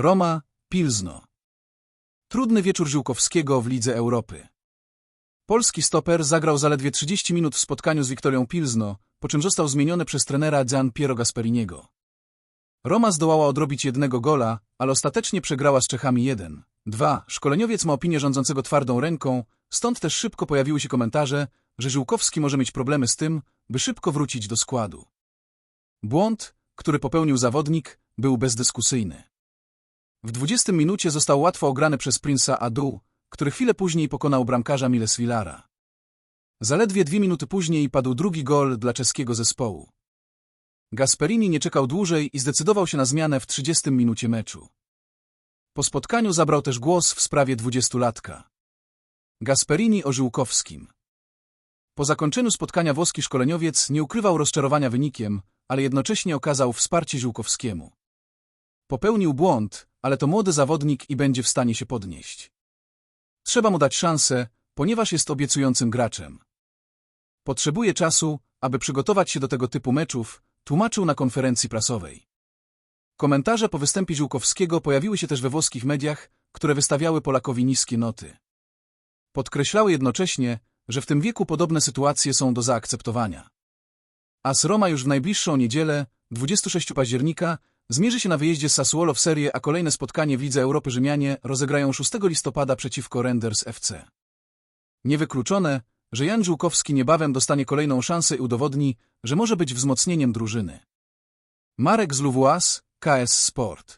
Roma, Pilzno. Trudny wieczór Ziółkowskiego w Lidze Europy. Polski stoper zagrał zaledwie 30 minut w spotkaniu z Wiktorią Pilzno, po czym został zmieniony przez trenera Gian Piero Gasperiniego. Roma zdołała odrobić jednego gola, ale ostatecznie przegrała z Czechami 1. 2. Szkoleniowiec ma opinię rządzącego twardą ręką, stąd też szybko pojawiły się komentarze, że Ziółkowski może mieć problemy z tym, by szybko wrócić do składu. Błąd, który popełnił zawodnik, był bezdyskusyjny. W 20 minucie został łatwo ograny przez Prince'a Adu, który chwilę później pokonał bramkarza Miles Villara. Zaledwie dwie minuty później padł drugi gol dla czeskiego zespołu. Gasperini nie czekał dłużej i zdecydował się na zmianę w 30 minucie meczu. Po spotkaniu zabrał też głos w sprawie dwudziestolatka. Gasperini o Żyłkowskim. Po zakończeniu spotkania włoski szkoleniowiec nie ukrywał rozczarowania wynikiem, ale jednocześnie okazał wsparcie Ziółkowskiemu. Popełnił błąd, ale to młody zawodnik i będzie w stanie się podnieść. Trzeba mu dać szansę, ponieważ jest obiecującym graczem. Potrzebuje czasu, aby przygotować się do tego typu meczów, tłumaczył na konferencji prasowej. Komentarze po występie Ziółkowskiego pojawiły się też we włoskich mediach, które wystawiały Polakowi niskie noty. Podkreślały jednocześnie, że w tym wieku podobne sytuacje są do zaakceptowania. AS Roma już w najbliższą niedzielę, 26 października, zmierzy się na wyjeździe z Sassuolo w serię, a kolejne spotkanie w Lidze Europy Rzymianie rozegrają 6 listopada przeciwko Renders FC. Niewykluczone, że Jan Żółkowski niebawem dostanie kolejną szansę i udowodni, że może być wzmocnieniem drużyny. Marek z Louvois, KS Sport